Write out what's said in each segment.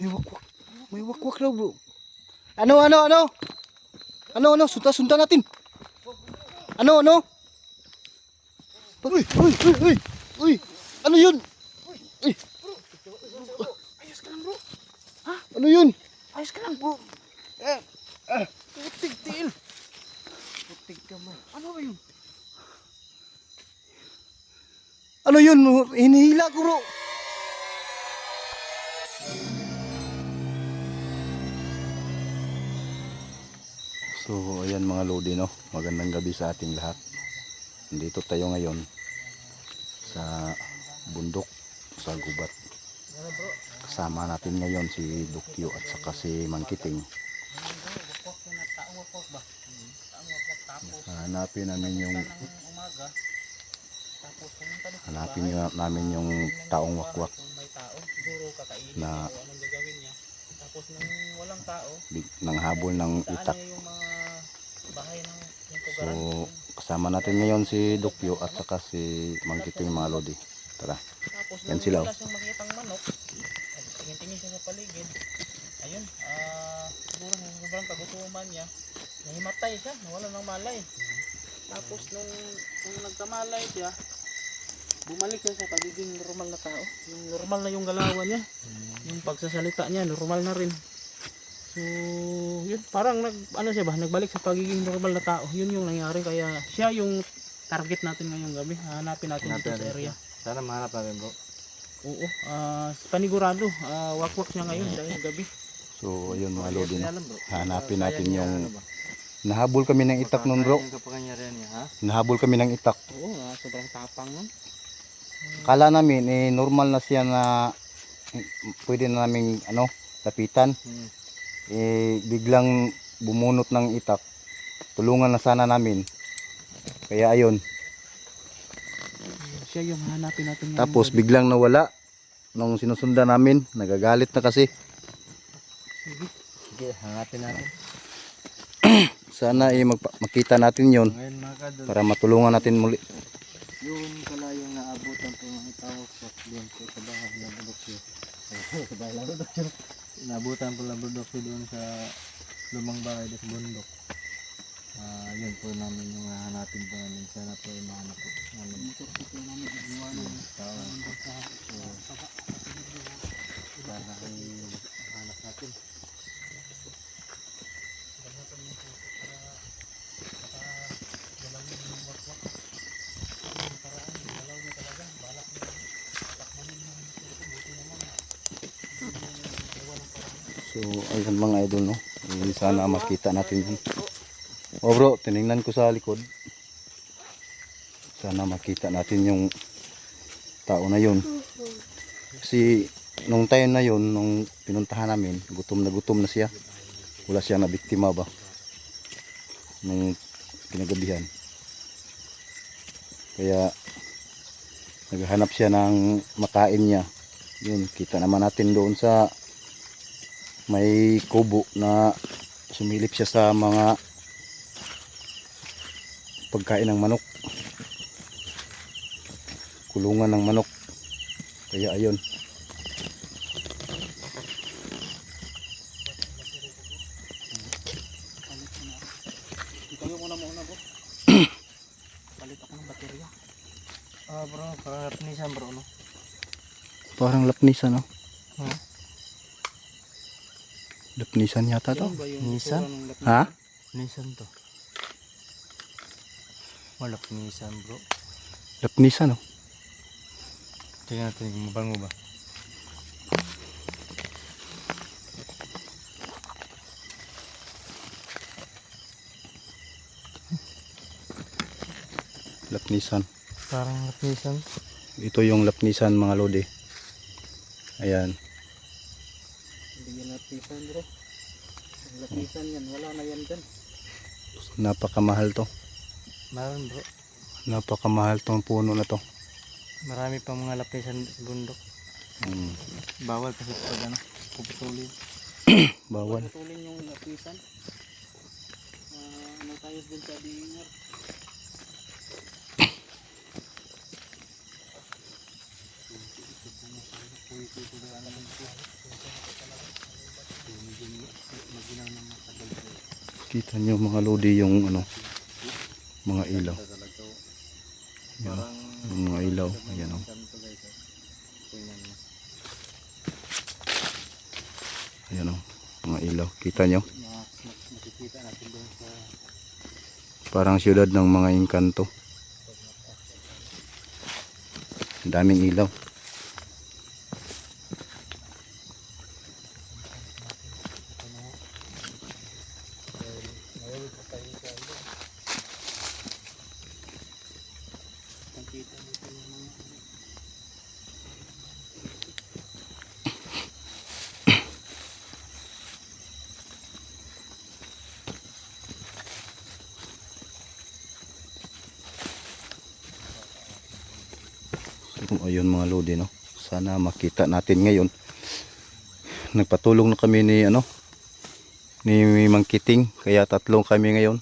May wakwak. May wakwak daw bro. Ano, ano, ano? Ano, ano? Sunta, sunta natin. Ano, ano? Uy, uy, uy, uy. Uy, ano yun? Uy. Ayos ka lang bro. Ano yun? Ayos ka lang bro. Eh, eh. Putig tiil. Putig ka man. Ano ba yun? Ano yun? Hinihila ko bro. So, ayan mga Lodi, no? Magandang gabi sa ating lahat. Nandito tayo ngayon sa bundok, sa gubat. Kasama natin ngayon si Dukyo at saka si Mangkiting. Hanapin namin yung hanapin namin yung taong wakwak Na- Tapos nung walang tao, big, ng habol ng itak. yung mga bahay ng yung So, tugaran. kasama natin ngayon si Dukyo at saka si Mangkiting mga Lodi. Tara. Tapos yan sila, wala siyang makitang manok, tingin-tingin siya sa paligid. Ayun, ah, siguro nung sobrang kagutuman niya, nahimatay siya, nawala ng malay. Tapos nung, nung nagkamalay siya, bumalik siya sa pagiging normal na tao. Yung normal na yung galawan niya, yung pagsasalita niya, normal na rin. So, yun, parang nag, ano siya ba, nagbalik sa pagiging normal na tao. Yun yung nangyari, kaya siya yung target natin ngayong gabi. Hanapin natin dito sa area. Sana mahanap namin bro. Oo, ah panigurado, ah wakwak siya ngayon dahil gabi. So, ayun mga Lodi. Hanapin natin yung? Nahabol kami ng itak nun bro. Nahabol kami ng itak. Oo, ah, sobrang tapang nun. Kala namin eh normal na siya na eh, pwede na namin ano lapitan. Hmm. Eh biglang bumunot ng itak. Tulungan na sana namin. Kaya ayun. Siya yung hanapin natin ngayong Tapos biglang nawala nung sinusundan namin. Nagagalit na kasi. Sige. Sige, hanapin natin. Sana eh magpa- makita natin yon Ngayon para matulungan natin muli. Yung kalayong naabutan po ng itawag sa doon po sa bahay ng Budokyo. sa bahay ng Budokyo. Naabutan po ng Budokyo doon sa lumang bahay sa bundok. Ah, yun po namin yung hahanapin po namin. Sana po yung mahanap po. Namin. Motor po po namin Yung tao. sa So, sana ay hanap natin. So ayun mga idol no. Eh, sana makita natin yun. Oh bro, tiningnan ko sa likod. Sana makita natin yung tao na yun. Kasi nung time na yun, nung pinuntahan namin, gutom na gutom na siya. Wala siyang nabiktima ba? Nung kinagabihan. Kaya naghahanap siya ng makain niya. Yun, kita naman natin doon sa may kubo na sumilip siya sa mga pagkain ng manok kulungan ng manok kaya ayun. Ah bro, parang nisan bro no? parang lapnisan no Ha? Lapnisan yata to lapis? ha Nisan to. Wala nisan bro. lapnisan no Tingnan natin kung mabango ba. lapnisan Parang nisan. ito yung lapnisan mga lodi ayan lapisan bro. Ang lapisan yan, wala na yan dyan. napakamahal to Meron bro. napakamahal tong puno na to Marami pang mga lapisan sa bundok. Hmm, Bawal kasi pag ano, puputulin. bawal Putulin yung lapisan. Ah, ano tayo dun sa dinger. puwi ko Kita nyo mga lodi yung ano, mga ilaw. Yan, yung mga ilaw. Ayan o. oh. Ayan o. Mga ilaw. Kita nyo? Parang siyudad ng mga engkanto. Ang daming ilaw. Ayun mga lodi no. Sana makita natin ngayon. Nagpatulong na kami ni ano ni Mang Kiting kaya tatlong kami ngayon.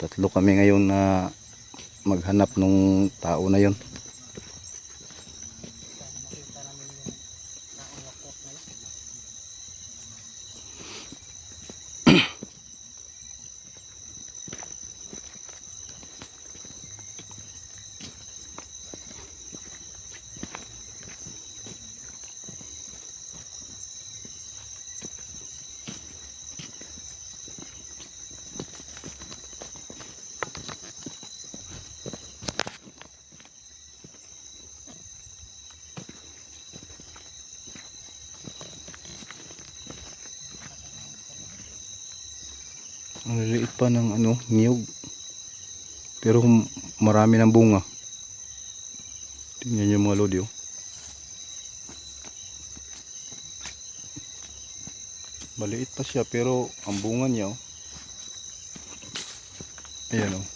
Tatlo kami ngayon na maghanap nung tao na yun. Ang liliit pa ng ano, niyog. Pero marami ng bunga. Tingnan niyo mga lodi oh. Maliit pa siya pero ang bunga niya oh. Ayan oh.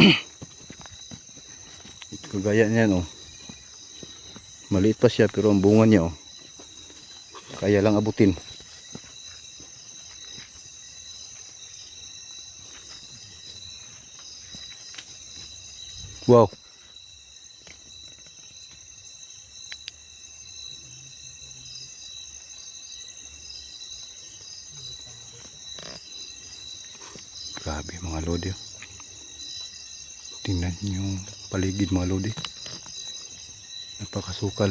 Kagaya niyan oh. Maliit pa siya pero ang bunga niya oh. Kaya lang abutin. Wow. Grabe mga lodi. oh. Tingnan yung paligid mga lodi. Napakasukal.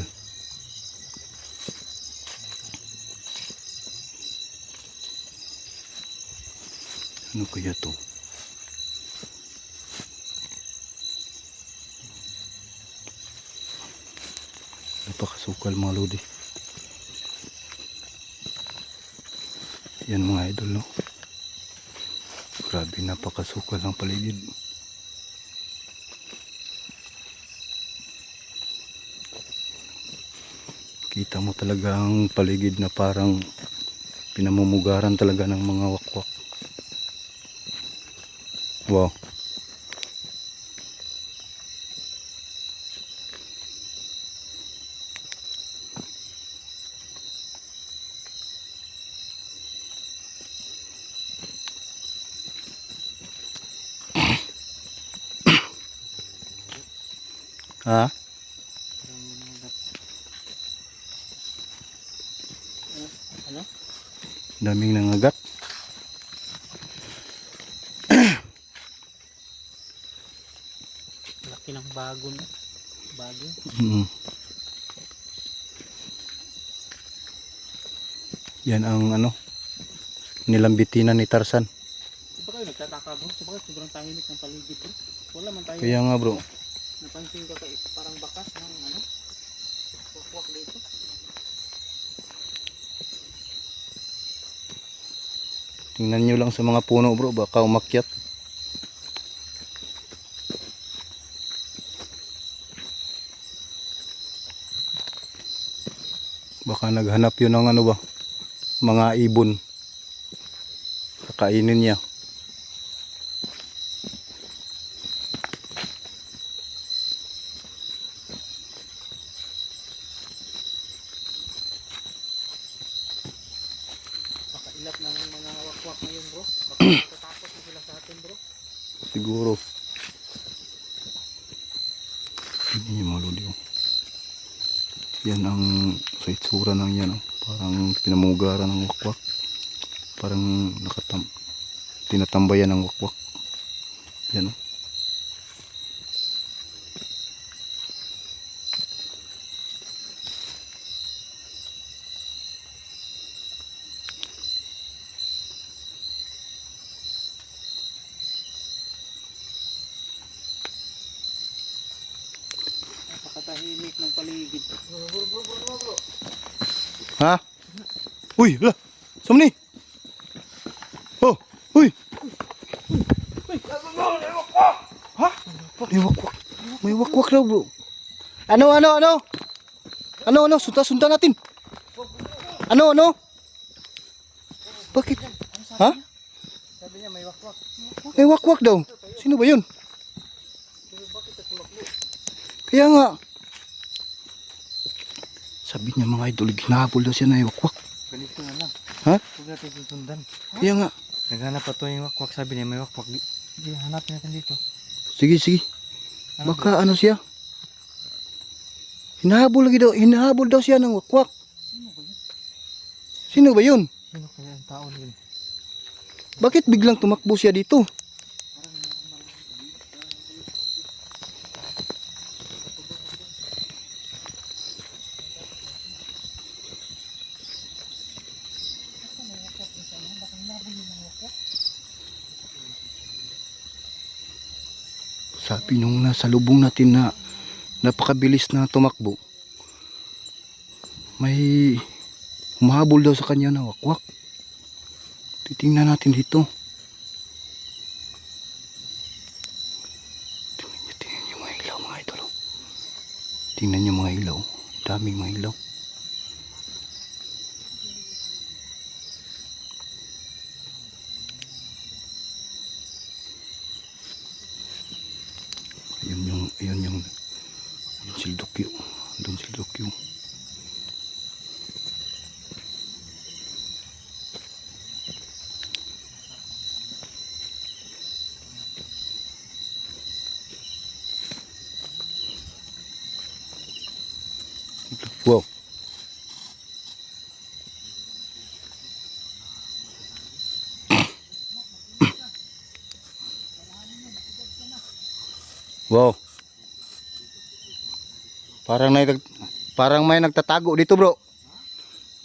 Ano kaya to? Napakasukal mga lodi. Yan mga idol no. Grabe napakasukal ng paligid. Kita mo talaga ang paligid na parang pinamumugaran talaga ng mga wakwak. Wow. Ha? parang yung mga gat- Ano? Daming nangagat. Laki ng bago no? Bago. Mm. Yan ang ano nilambitinan ni Tarzan. Di ba kayo nagtataka bro? Sobrang tahimik ng paligid bro? Wala man tayo. Kaya nga bro, Napansin ka kay parang bakas ng ano? Wakwak dito. Tingnan nyo lang sa mga puno bro, baka umakyat. Baka naghanap yun ng ano ba, mga ibon. Kakainin niya. Baka iglap ng mga wakwak ngayon bro. Baka matatapos na sila sa atin bro. Siguro. Hindi yung mga lodi. oh. Yan ang sa itsura ng yan. oh. Parang pinamugaran ng wakwak. Parang nakatam tinatambayan ng wakwak. Yan oh. Napakatahimik ng paligid. Bro, bro, bro, bro, bro, bro. Ha? Uy, la. Sama ni. Oh, uy. Ha? May wakwak. May wakwak daw, bro. Ano, ano, ano? Ano, ano? Sunta, sunta natin. Ano, ano? Bakit? Ha? Sabi niya may wakwak. May wakwak daw. Sino ba yun? Kaya nga. Sabi niya mga idol, ginabol daw siya na yung wakwak. Ganito na lang. Ha? Huwag natin susundan. Kaya nga. Naghanap pa to yung wakwak. Sabi niya may wakwak. Di, di hanapin natin dito. Sige, sige. Ano Baka ano siya? Hinahabol lagi daw, hinahabol daw siya ng wakwak. Sino ba yun? Sino kaya ang tao yun? Bakit biglang tumakbo siya dito? Sabi nung nasa lubong natin na napakabilis na tumakbo. May humahabol daw sa kanya na wakwak. Titingnan natin dito. Tingnan nyo, mga ilaw mga idol. Tingnan nyo mga ilaw. Daming mga ilaw. Ayun yung, ayun yung, ayun si Dokyo. Doon si Dokyo. Wow. Wow. Parang may parang may nagtatago dito, bro.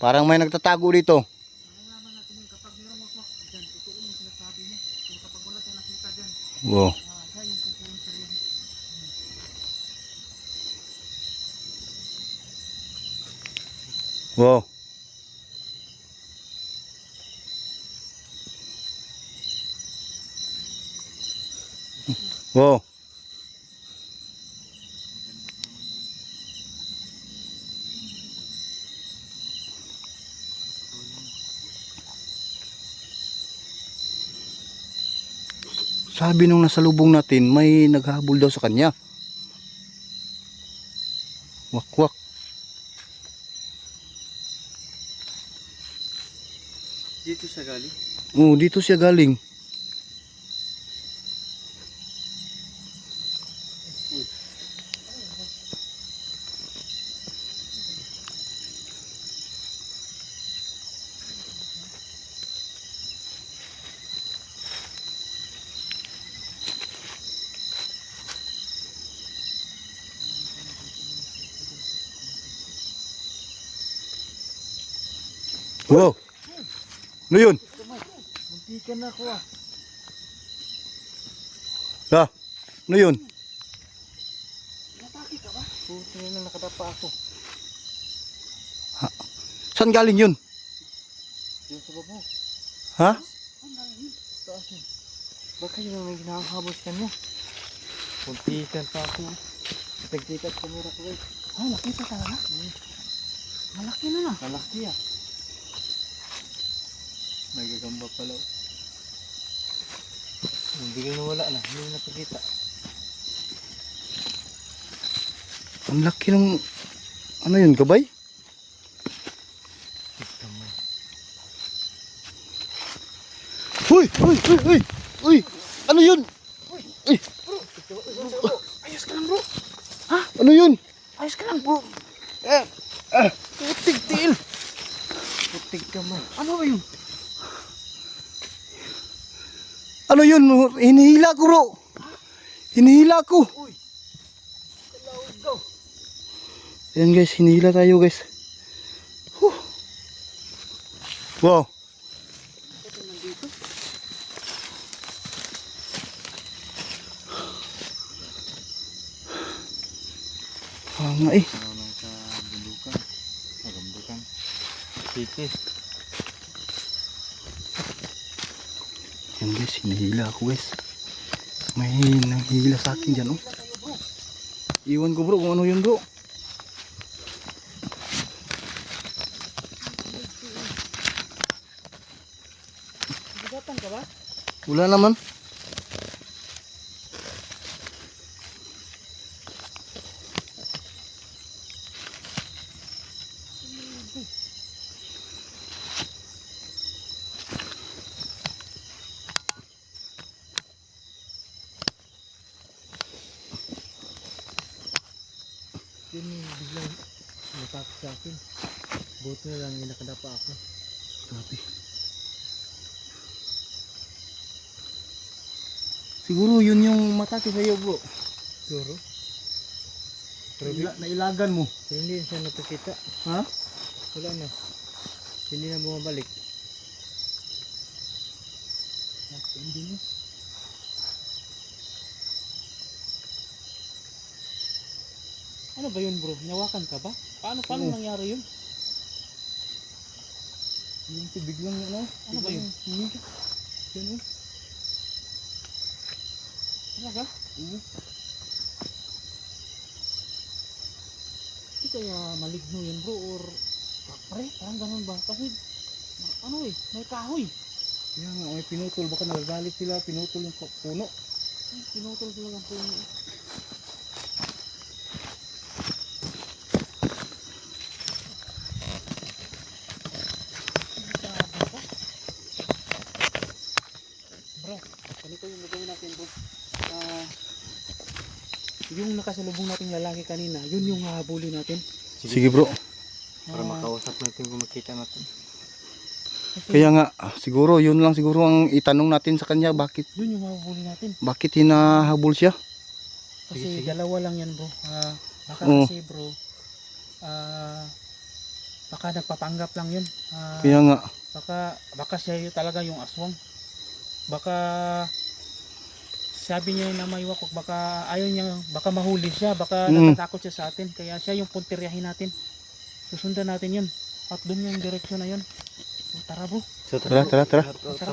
Parang may nagtatago dito. Wow. Wow. Wow. Sabi nung nasa lubong natin, may naghabol daw sa kanya. Wakwak. Dito sa gali. Oo, dito siya galing. Wow. Ano yun? Muntikan na ako ah. Ha? Ano yun? Puti na lang nakadapa ako. Saan galing yun? Yung sa babo. Ha? Taas yun. Baka yun ang may ginakahabos kanya. Muntikan pa ako. Nagtikat sa mura ko eh. Ah, nakita talaga? Malaki na na. Malaki ah. Nagagamba pala. Hindi ka nawala na. Hindi na napakita. Ang laki ng... Ano yun, gabay? Uy! Uy! Uy! Uy! Uy! Ano yun? Uy! Ayos ka lang bro. Ano yun? Ayos ka lang bro. Eh! Ah! Putig tiil. Putig ka man. Ano ba yun? Ano yun? Hinihila ko bro! Hinihila ko! Ayan guys, hinihila tayo guys. Huh. Wow! Ah, nga eh. Sa bundukan. Sa bundukan. City. Ayan guys, hinihila ako guys. May nanghihila sa akin dyan oh. Iwan ko bro kung ano yun bro. Wala naman. Yun yung biglang natakot sa akin. Na lang yung nakadapa ako. Grabe. Siguro yun yung matake sa'yo bro. Siguro. Naila- nailagan mo. pero hindi siya napakita. Ha? Wala na. Hindi na bumabalik. Hindi mo. Ano ba yun bro? Nawakan ka ba? Paano paano Oo. nangyari yun? Yung tibig lang ano. Ano ba yun? Yan oh. Talaga? Oo. Hindi kaya maligno yun bro or pare parang ganun ba? Kasi ano eh, may kahoy. Yan nga, may pinutol. Baka nagagalit sila. Pinutol yung pu- puno. Ay, Pinutol talaga ang puno. eh. Grabe ba? Bro, ganito yung gagawin natin bro. Ah, yung nakasalubong nating lalaki kanina, yun yung hahabulin natin. Sige bro. Para Ah, makausap natin kung makita natin. Kaya nga, ah, siguro yun lang siguro ang itanong natin sa kanya. Bakit yun yung hahabulin natin. bakit hinahabol siya? Kasi Sige, sige. dalawa lang yan bro. Ah, baka Oo. kasi bro, ah, baka nagpapanggap lang yun. Ah, Kaya nga, baka, baka siya yung talaga yung aswang. Baka sabi niya na may wakok, baka ayaw niya, baka mahuli siya, baka Mm. natatakot siya sa atin. Kaya siya yung puntiryahin natin. Susundan natin yun. At doon yung direksyon na yun. O, tara bro. So, Tara, tara, tara. Tara, tara.